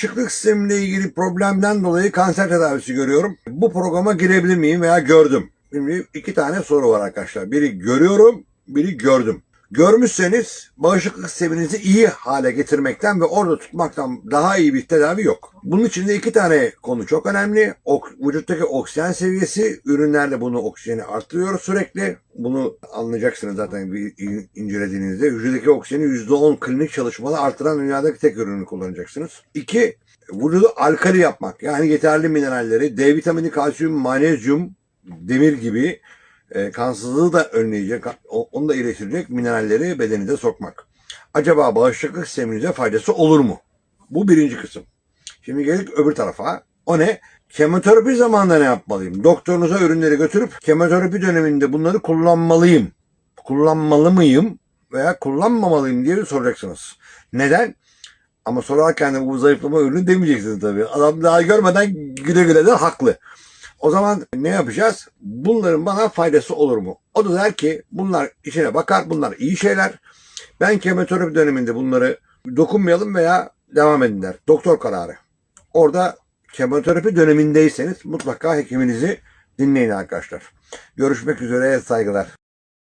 Bağışıklık sistemiyle ilgili problemden dolayı kanser tedavisi görüyorum. Bu programa girebilir miyim veya gördüm? Şimdi iki tane soru var arkadaşlar. Biri görüyorum, biri gördüm. Görmüşseniz bağışıklık sisteminizi iyi hale getirmekten ve orada tutmaktan daha iyi bir tedavi yok. Bunun için de iki tane konu çok önemli. Ok, vücuttaki oksijen seviyesi, ürünlerle bunu oksijeni arttırıyor sürekli. Bunu anlayacaksınız zaten bir in- incelediğinizde. Vücuttaki oksijeni %10 klinik çalışmada arttıran dünyadaki tek ürünü kullanacaksınız. İki, vücudu alkali yapmak. Yani yeterli mineralleri, D vitamini, kalsiyum, manezyum, demir gibi e, kansızlığı da önleyecek, onu da iyileştirecek mineralleri bedeninize sokmak. Acaba bağışıklık sisteminize faydası olur mu? Bu birinci kısım. Şimdi geldik öbür tarafa. O ne? Kemoterapi zamanında ne yapmalıyım? Doktorunuza ürünleri götürüp kemoterapi döneminde bunları kullanmalıyım. Kullanmalı mıyım veya kullanmamalıyım diye soracaksınız. Neden? Ama sorarken de bu zayıflama ürünü demeyeceksiniz tabii. Adam daha görmeden güle güle de haklı. O zaman ne yapacağız? Bunların bana faydası olur mu? O da der ki bunlar işine bakar, bunlar iyi şeyler. Ben kemoterapi döneminde bunları dokunmayalım veya devam edin der. Doktor kararı. Orada kemoterapi dönemindeyseniz mutlaka hekiminizi dinleyin arkadaşlar. Görüşmek üzere saygılar.